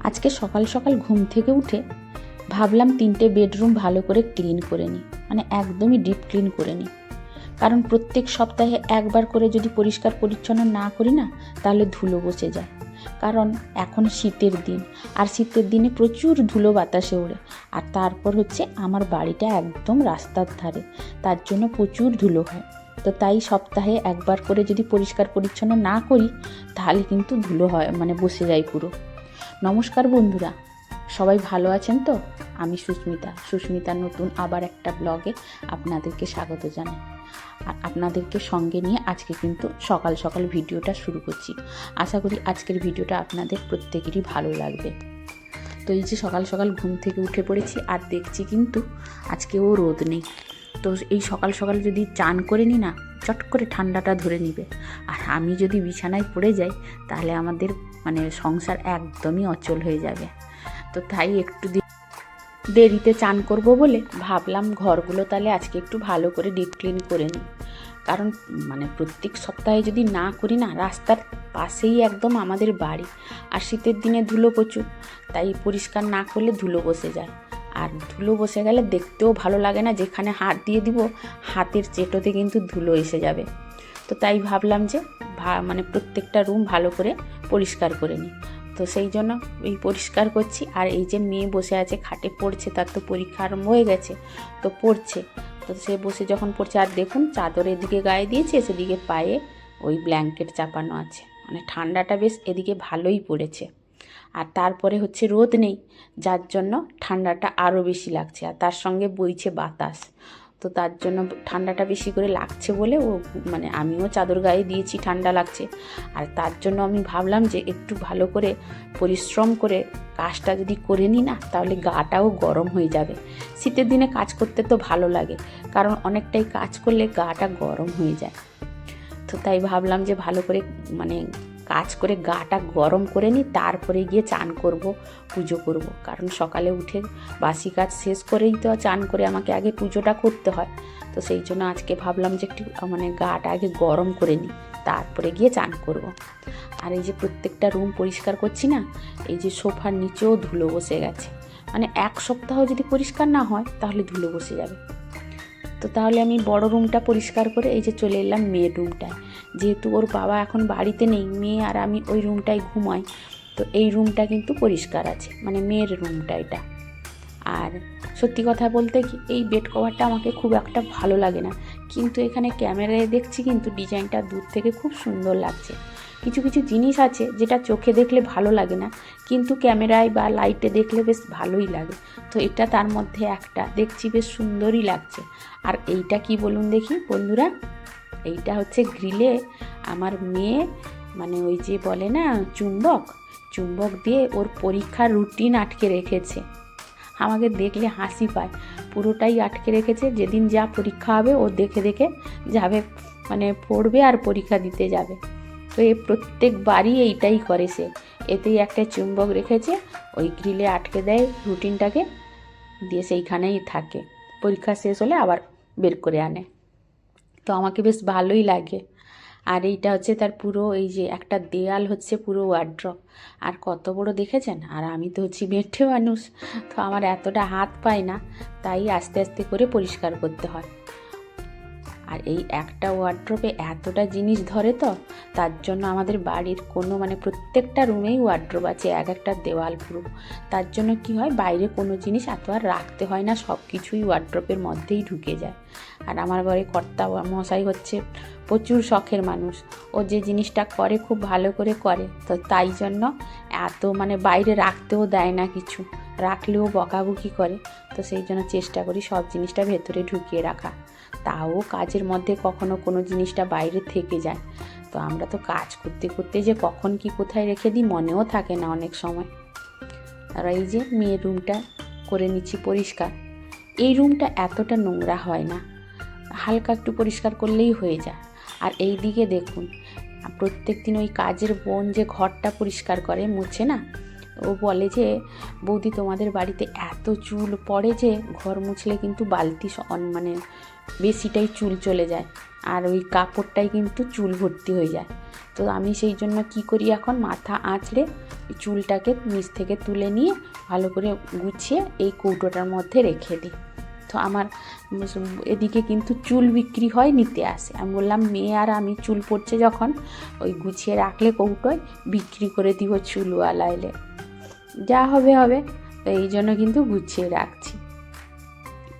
আজকে সকাল সকাল ঘুম থেকে উঠে ভাবলাম তিনটে বেডরুম ভালো করে ক্লিন করে নিই। মানে একদমই ডিপ ক্লিন করে নিই। কারণ প্রত্যেক সপ্তাহে একবার করে যদি পরিষ্কার পরিচ্ছন্ন না করি না, তাহলে ধুলো বসে যায়। কারণ এখন শীতের দিন, আর শীতের দিনে প্রচুর ধুলো বাতাসে ওড়ে। আর তারপর হচ্ছে আমার বাড়িটা একদম রাস্তার ধারে, তার জন্য প্রচুর ধুলো হয়। তো তাই সপ্তাহে একবার করে যদি পরিষ্কার পরিচ্ছন্ন না করি, তাহলে কিন্তু ধুলো হয় মানে বসে যায় পুরো। নমস্কার বন্ধুরা। সবাই ভালো আছেন তো? আমি সুস্মিতা। সুস্মিতার নতুন আবার একটা ব্লগে আপনাদেরকে স্বাগত জানাই। আর আপনাদেরকে সঙ্গে নিয়ে আজকে কিন্তু সকাল সকাল ভিডিওটা শুরু করছি। আশা করি আজকের ভিডিওটা আপনাদের প্রত্যেকেরই ভালো লাগবে। তো এই যে সকাল সকাল ঘুম থেকে উঠে পড়েছি আর দেখছি কিন্তু আজকেও রোদ নেই। তো এই সকাল সকাল যদি চান করে নিই না, চট করে ঠান্ডাটা ধরে নিবে। আর আমি যদি বিছানায় পড়ে যাই, তাহলে আমাদের মানে সংসার একদমই অচল হয়ে যাবে। তো তাই একটু দেরিতে চান করব বলে ভাবলাম ঘরগুলো তাহলে আজকে একটু ভালো করে ডিপ ক্লিন করে নিই। কারণ মানে প্রত্যেক সপ্তাহে যদি না করি না, রাস্তার পাশেই একদম আমাদের বাড়ি। আর শীতের দিনে ধুলো প্রচুর, তাই পরিষ্কার না করলে ধুলো বসে যায়। আর ধুলো বসে গেলে দেখতেও ভালো লাগে না, যেখানে হাত দিয়ে দিব, হাতের চেটোতে কিন্তু ধুলো এসে যাবে। তো তাই ভাবলাম যে মানে প্রত্যেকটা রুম ভালো করে পরিষ্কার করে নিই। তো সেই জন্য এই পরিষ্কার করছি। আর এই যে মেয়ে বসে আছে, খাটে পড়ছে, তার তো পরীক্ষা আরম্ভ হয়ে গেছে, তো পড়ছে। তো সে বসে যখন পড়ছে, আর দেখুন চাদর এদিকে গায়ে দিয়েছে, সেদিকে পায়ে ওই ব্ল্যাঙ্কেট চাপানো আছে। মানে ঠান্ডাটা বেশ এদিকে ভালোই পড়েছে। আর তারপরে হচ্ছে রোদ নেই, যার জন্য ঠান্ডাটা আরও বেশি লাগছে। আর তার সঙ্গে বইছে বাতাস। তো তার জন্য ঠান্ডাটা বেশি করে লাগছে বলে ও মানে আমিও চাদর গায়ে দিয়েছি, ঠান্ডা লাগছে। আর তার জন্য আমি ভাবলাম যে একটু ভালো করে পরিশ্রম করে কাজটা যদি করে নিই না, তাহলে গাটাও গরম হয়ে যাবে। শীতের দিনে কাজ করতে তো ভালো লাগে, কারণ অনেকটাই কাজ করলে গাটা গরম হয়ে যায়। তো তাই ভাবলাম যে ভালো করে মানে কাজ করে গাটা গরম করে নিই, তারপরে গিয়ে চান করব, পুজো করব। কারণ সকালে উঠে বাসি কাজ শেষ করেই তো চান করে আমাকে আগে পুজোটা করতে হয়। তো সেই জন্য আজকে ভাবলাম যে একটু মানে গাটা আগে গরম করে নিই, তারপরে গিয়ে চান করব। আর এই যে প্রত্যেকটা রুম পরিষ্কার করছি না, এই যে সোফার নিচেও ধুলো বসে গেছে। মানে এক সপ্তাহ যদি পরিষ্কার না হয়, তাহলে ধুলো বসে যাবে। তো তাহলে আমি বড় রুমটা পরিষ্কার করে এই যে চলে এলাম মেয়ের রুমটায় যেহেতু ওর বাবা এখন বাড়িতে নেই, মেয়ে আর আমি ওই রুমটায় ঘুমাই, তো এই রুমটা কিন্তু পরিষ্কার আছে মানে মেয়ের রুমটা এটা। আর সত্যি কথা বলতে কি, এই বেড কভারটা আমাকে খুব একটা ভালো লাগে না। কিন্তু এখানে ক্যামেরায় দেখছি কিন্তু ডিজাইনটা দূর থেকে খুব সুন্দর লাগছে। কিছু কিছু জিনিস আছে যেটা চোখে দেখলে ভালো লাগে না, কিন্তু ক্যামেরায় বা লাইটে দেখলে বেশ ভালোই লাগে। তো এটা তার মধ্যে একটা, দেখছি বেশ সুন্দরই লাগছে। আর এইটা কি বলুন দেখি, বন্ধুরা? এইটা হচ্ছে গ্রিলে আমার মেয়ে মানে ওই যে বলে না, চুম্বক চুম্বক দিয়ে ওর পরীক্ষার রুটিন আটকে রেখেছে। আমাকে দেখলে হাসি পায়। পুরোটাই আটকে রেখেছে, যেদিন যা পরীক্ষা হবে ও দেখে দেখে যাবে মানে পড়বে আর পরীক্ষা দিতে যাবে। তো এ প্রত্যেকবারই এইটাই করে সে। এতেই একটা চুম্বক রেখেছে, ওই গ্রিলে আটকে দেয় রুটিনটাকে, দিয়ে সেইখানেই থাকে। পরীক্ষা শেষ হলে আবার বের করে আনে। তো আমাকে বেশ ভালোই লাগে। আর এইটা হচ্ছে তার পুরো এই যে একটা দেয়াল হচ্ছে পুরো ওয়ার্ড্রপ আর কত বড় দেখেছেন? আর আমি তো হচ্ছি মেঠে মানুষ, তো আমার এতটা হাত পায় না, তাই আস্তে আস্তে করে পরিষ্কার করতে হয়। আর এই একটা ওয়ার্ড্রপে এতটা জিনিস ধরে তো, তার জন্য আমাদের বাড়ির কোনো মানে প্রত্যেকটা রুমেই ওয়ার্ড্রপ আছে, এক একটা দেওয়াল পুরো। তার জন্য কি হয়, বাইরে কোনো জিনিস এত আর রাখতে হয় না সব কিছুই ওয়ার্ড্রপের মধ্যেই ঢুকে যায়। আর আমার ঘরে কর্তা মশাই হচ্ছে প্রচুর শখের মানুষ। ও যে জিনিসটা করে খুব ভালো করে করে, তো তাই জন্য এত মানে বাইরে রাখতেও দেয় না কিছু। রাখলেও বকাবকি করে, তো সেই জন্য চেষ্টা করি সব জিনিসটা ভেতরে ঢুকিয়ে রাখা। তাও কাজের মধ্যে কখনো কোনো জিনিসটা বাইরে থেকে যায়। তো আমরা তো কাজ করতে করতে যে কখন কি কোথায় রেখে দিই মনেও থাকে না অনেক সময়। আর এই যে মেয়ের রুমটা করে নিচ্ছি পরিষ্কার, এই রুমটা এতটা নোংরা হয় না। হালকা একটু পরিষ্কার করলেই হয়ে যায়। আর এই দিকে দেখুন প্রত্যেক দিন ওই কাজের বোন যে ঘরটা পরিষ্কার করে, মুছে না ও বলে যে, বৌদি, তোমাদের বাড়িতে এত চুল পড়ে যে, ঘর মুছলে কিন্তু বালতি মানে বেশিটাই চুল চলে যায়। আর ওই কাপড়টাই কিন্তু চুল ভর্তি হয়ে যায়। তো আমি সেই জন্য কি করি এখন? মাথা আঁচড়ে চুলটাকে নিচ থেকে তুলে নিয়ে ভালো করে গুছিয়ে এই কৌটোটার মধ্যে রেখে দিই। তো আমার এদিকে কিন্তু চুল বিক্রি হয় নিতে আসে। আমি বললাম, মেয়ে আর আমি চুল পড়ছে যখন, ওই গুছিয়ে রাখলে কৌটোয় বিক্রি করে দিব চুলওয়ালা এলে। যা হবে হবে তো এই জন্য কিন্তু গুছিয়ে রাখছি।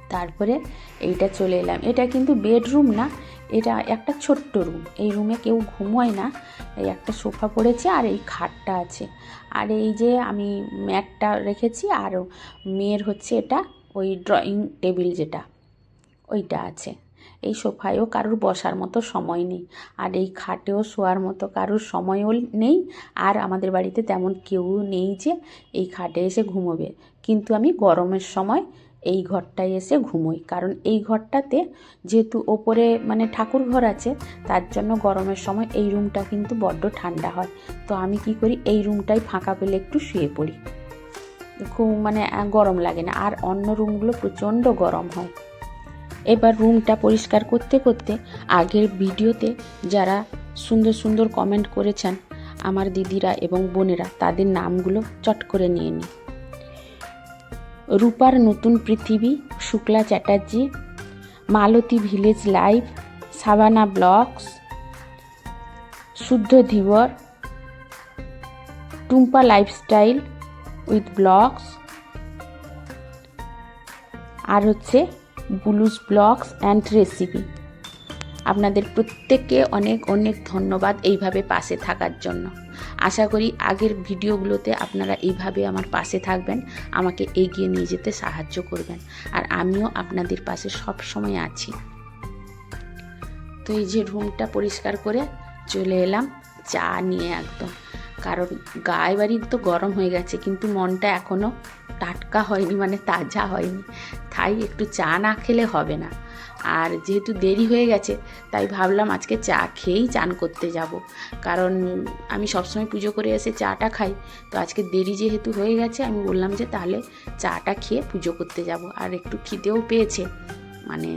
তারপরে এইটা চলে এলাম। এটা কিন্তু বেডরুম না, এটা একটা ছোট্ট রুম। এই রুমে কেউ ঘুমোয় না, এই একটা সোফা পড়েছে আর এই খাটটা আছে। আর এই যে আমি ম্যাটটা রেখেছি, আর মেয়ের হচ্ছে এটা, ওই ড্রয়িং টেবিল যেটা, ওইটা আছে। এই সোফায়ও কারুর বসার মতো সময় নেই। আর এই খাটেও শোয়ার মতো কারুর সময়ও নেই। আর আমাদের বাড়িতে তেমন কেউ নেই যে এই খাটে এসে ঘুমোবে। কিন্তু আমি গরমের সময় এই ঘরটায় এসে ঘুমোই। কারণ এই ঘরটাতে যেহেতু ওপরে মানে ঠাকুর ঘর আছে, তার জন্য গরমের সময় এই রুমটা কিন্তু বড্ড ঠান্ডা হয়। তো আমি কি করি, এই রুমটাই ফাঁকা পেলে একটু শুয়ে পড়ি। খুব মানে গরম লাগে না। আর অন্য রুমগুলো প্রচণ্ড গরম হয়। এবার রুমটা পরিষ্কার করতে করতে আগের ভিডিওতে যারা সুন্দর সুন্দর কমেন্ট করেছেন আমার দিদিরা এবং বোনেরা, তাদের নামগুলো চট করে নিয়ে নিই রূপার নতুন পৃথিবী, Shukla Chatterjee, Malati village live Sabana blogs, Shuddha Dhibar, Tumpa lifestyle with blogs, আর হচ্ছে বুলুস ব্লগস অ্যান্ড রেসিপি আপনাদের প্রত্যেককে অনেক অনেক ধন্যবাদ এইভাবে পাশে থাকার জন্য। আশা করি আগের ভিডিওগুলোতে আপনারা এইভাবে আমার পাশে থাকবেন, আমাকে এগিয়ে নিয়ে যেতে সাহায্য করবেন। আর আমিও আপনাদের পাশে সব সময় আছি। তো এই যে রুমটা পরিষ্কার করে চলে এলাম, চা নিয়ে একদম। কারণ গায়ে বাড়ি তো গরম হয়ে গেছে, কিন্তু মনটা এখনও টাটকা হয়নি মানে তাজা হয়নি। তাই একটু চা না খেলে হবে না। আর যেহেতু দেরি হয়ে গেছে, তাই ভাবলাম আজকে চা খেয়েই চান করতে যাব। কারণ আমি সবসময় পুজো করে এসে চাটা খাই, তো আজকে দেরি যেহেতু হয়ে গেছে, আমি বললাম যে তাহলে চাটা খেয়ে পুজো করতে যাব। আর একটু খিদেও পেয়েছে মানে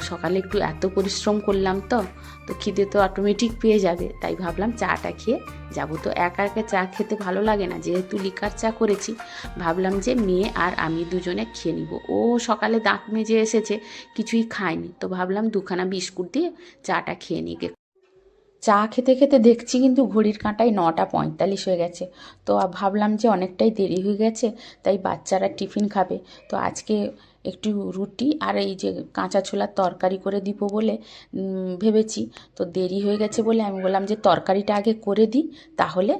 সকালে একটু এত পরিশ্রম করলাম তো তো খিদে তো অটোমেটিক পেয়ে যাবে। তাই ভাবলাম চাটা খেয়ে যাব। তো একা একা চা খেতে ভালো লাগে না। যেহেতু লিকার চা করেছি, ভাবলাম যে মেয়ে আর আমি দুজনে খেয়ে নিব। ও সকালে দাঁত মেজে এসেছে, কিছুই খায়নি। তো ভাবলাম দুখানা বিস্কুট দিয়ে চাটা খেয়ে নিই। চা খেতে খেতে দেখছি কিন্তু ঘড়ির কাঁটায় নটা পঁয়তাল্লিশ হয়ে গেছে। তো ভাবলাম যে অনেকটাই দেরি হয়ে গেছে, তাই বাচ্চারা টিফিন খাবে। তো আজকে একটু রুটি আর এই যে কাঁচা ছোলার তরকারি করে দিব বলে ভেবেছি। তো দেরি হয়ে গেছে বলে আমি বললাম যে তরকারিটা আগে করে দিই, তাহলে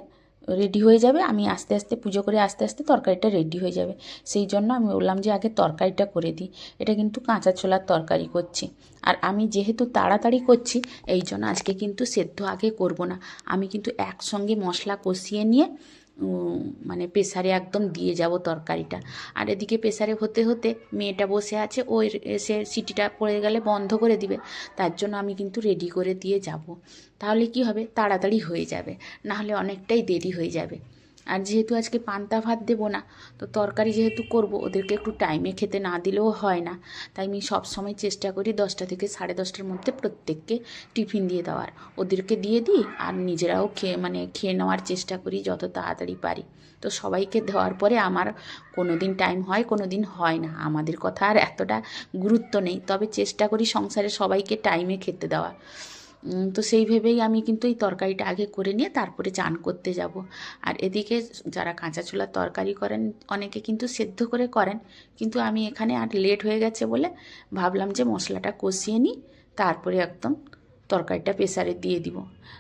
রেডি হয়ে যাবে। আমি আস্তে আস্তে পুজো করে আস্তে আস্তে তরকারিটা রেডি হয়ে যাবে। সেই জন্য আমি বললাম যে আগে তরকারিটা করে দিই। এটা কিন্তু কাঁচা ছোলার তরকারি করছি। আর আমি যেহেতু তাড়াতাড়ি করছি, এই জন্য আজকে কিন্তু সেদ্ধ আগে করব না। আমি কিন্তু একসঙ্গে মশলা কষিয়ে নিয়ে মানে প্রেসারে একদম দিয়ে যাব তরকারিটা। আর এদিকে প্রেসারে হতে হতে মেয়েটা বসে আছে, ও এসে সিটিটা পড়ে গেলে বন্ধ করে দিবে। তার জন্য আমি কিন্তু রেডি করে দিয়ে যাব। তাহলে কি হবে? তাড়াতাড়ি হয়ে যাবে। নাহলে অনেকটাই দেরি হয়ে যাবে। আর যেহেতু আজকে পান্তা ভাত দেবো না, তো তরকারি যেহেতু করব, ওদেরকে একটু টাইমে খেতে না দিলেও হয় না। তাই আমি সব সময় চেষ্টা করি দশটা থেকে সাড়ে দশটার মধ্যে প্রত্যেককে টিফিন দিয়ে দেওয়ার। ওদেরকে দিয়ে দিই আর নিজেরাও খেয়ে মানে খেয়ে নেওয়ার চেষ্টা করি যত তাড়াতাড়ি পারি। তো সবাইকে দেওয়ার পরে আমার কোনো দিন টাইম হয় কোনো দিন হয় না। আমাদের কথা আর এতটা গুরুত্ব নেই। তবে চেষ্টা করি সংসারে সবাইকে টাইমে খেতে দেওয়া তো সেই ভেবেই আমি কিন্তু এই তরকারিটা আগে করে নিয়ে তারপরে চান করতে যাব। আর এদিকে যারা কাঁচা ছোলার তরকারি করেন, অনেকে কিন্তু সেদ্ধ করে করেন। কিন্তু আমি এখানে আর লেট হয়ে গেছে বলে ভাবলাম যে মশলাটা কষিয়ে নিই, তারপরে একদম তরকারিটা প্রেসারে দিয়ে দিব।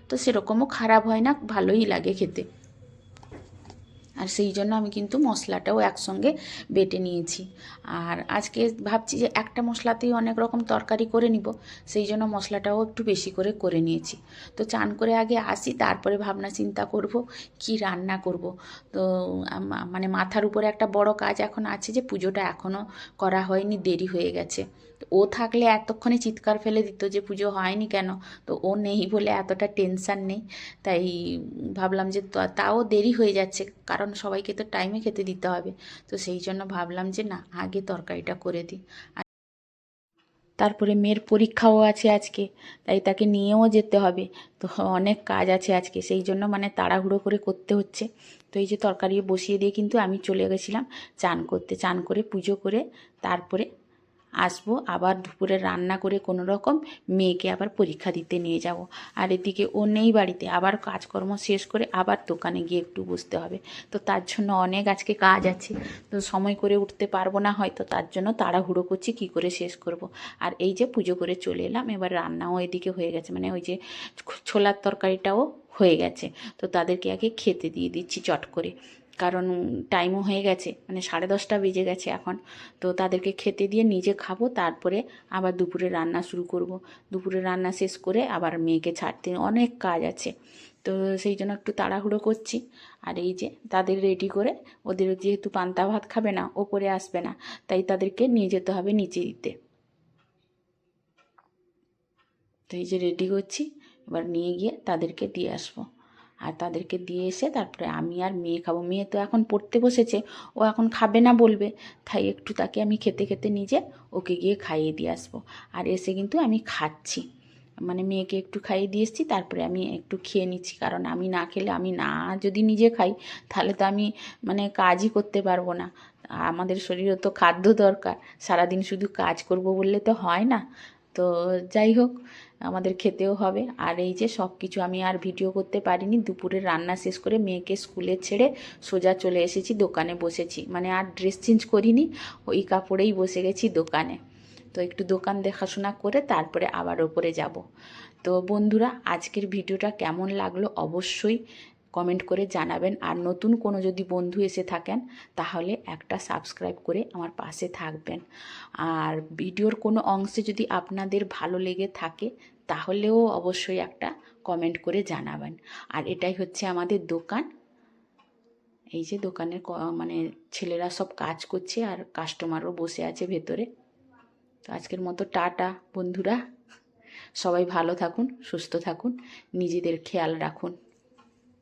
তো সেরকমও খারাপ হয় না, ভালোই লাগে খেতে। আর সেই জন্য আমি কিন্তু মশলাটাও একসঙ্গে বেটে নিয়েছি। আর আজকে ভাবছি যে একটা মশলাতেই অনেক রকম তরকারি করে নিব, সেই জন্য মশলাটাও একটু বেশি করে করে নিয়েছি। তো চান করে আগে আসি, তারপরে ভাবনা চিন্তা করব, কি রান্না করব। তো মানে মাথার উপরে একটা বড় কাজ এখন আছে যে পুজোটা এখনও করা হয়নি, দেরি হয়ে গেছে। ও থাকলে এতক্ষণে চিৎকার ফেলে দিত যে পুজো হয়নি কেন? তো ও নেই বলে এতটা টেনশান নেই। তাই ভাবলাম যে তাও দেরি হয়ে যাচ্ছে, কারণ সবাইকে তো টাইমে খেতে দিতে হবে। তো সেই জন্য ভাবলাম যে না, আগে তরকারিটা করে দিই। তারপরে মেয়ের পরীক্ষাও আছে আজকে, তাই তাকে নিয়েও যেতে হবে। তো অনেক কাজ আছে আজকে, সেই জন্য মানে তাড়াহুড়ো করে করতে হচ্ছে। তো এই যে তরকারি বসিয়ে দিয়ে কিন্তু আমি চলে গেছিলাম চান করতে। চান করে পুজো করে তারপরে আসব, আবার দুপুরে রান্না করে কোনো রকম মেয়েকে আবার পরীক্ষা দিতে নিয়ে যাব। আর এদিকে ও নেই বাড়িতে, আবার কাজকর্ম শেষ করে আবার দোকানে গিয়ে একটু বসতে হবে। তো তার জন্য অনেক আজকে কাজ আছে। তো সময় করে উঠতে পারব না হয়তো, তার জন্য তাড়াহুড়ো করছি, কি করে শেষ করব? আর এই যে পুজো করে চলে এলাম, এবার রান্নাও এদিকে হয়ে গেছে। মানে ওই যে ছোলার তরকারিটাও হয়ে গেছে। তো তাদেরকে আগে খেতে দিয়ে দিচ্ছি চট করে। কারণ টাইমও হয়ে গেছে মানে সাড়ে দশটা বেজে গেছে এখন। তো তাদেরকে খেতে দিয়ে নিজে খাব, তারপরে আবার দুপুরে রান্না শুরু করব। দুপুরে রান্না শেষ করে আবার মেয়েকে ছাড়তে, অনেক কাজ আছে। তো সেই জন্য একটু তাড়াহুড়ো করছি। আর এই যে তাদের রেডি করে, ওদের যেহেতু পান্তা ভাত খাবে না, ওপরে আসবে না, তাই তাদেরকে নিয়ে যেতে হবে নিচে দিতে। তো এই যে রেডি করছি, এবার নিয়ে গিয়ে তাদেরকে দিয়ে আসব। আর তাদেরকে দিয়ে এসে তারপরে আমি আর মেয়ে খাব। মেয়ে তো এখন পড়তে বসেছে, ও এখন খাবে না বলবে। তাই একটু তাকে আমি খেতে খেতে নিজে ওকে গিয়ে খাইয়ে দিয়ে আসব। আর এসে কিন্তু আমি খাচ্ছি। মানে মেয়েকে একটু খাইয়ে দিয়ে এসেছি, তারপরে আমি একটু খেয়ে নিচ্ছি। কারণ আমি না খেলে আমি না যদি নিজে খাই, তাহলে তো আমি মানে কাজই করতে পারব না। আমাদের শরীরে তো খাদ্য দরকার, সারাদিন শুধু কাজ করব বললে তো হয় না। তো যাই হোক আমাদের খেতেও হবে। আর এই যে সব কিছু আমি আর ভিডিও করতে পারিনি দুপুরে রান্না শেষ করে মেয়েকে স্কুলে ছেড়ে সোজা চলে এসেছি দোকানে বসেছি। মানে আর ড্রেস চেঞ্জ করিনি, ওই কাপড়েই বসে গেছি দোকানে। তো একটু দোকান দেখাশোনা করে তারপরে আবার ওপরে যাব। তো বন্ধুরা, আজকের ভিডিওটা কেমন লাগল অবশ্যই কমেন্ট করে জানাবেন। আর নতুন কোনো যদি বন্ধু এসে থাকেন, তাহলে একটা সাবস্ক্রাইব করে আমার পাশে থাকবেন। আর ভিডিওর কোনো অংশে যদি আপনাদের ভালো লেগে থাকে, তাহলেও অবশ্যই একটা কমেন্ট করে জানাবেন। আর এটাই হচ্ছে আমাদের দোকান। এই যে দোকানের মানে ছেলেরা সব কাজ করছে আর কাস্টমারও বসে আছে ভেতরে। তো আজকের মতো টাটা বন্ধুরা। সবাই ভালো থাকুন, সুস্থ থাকুন, নিজেদের খেয়াল রাখুন।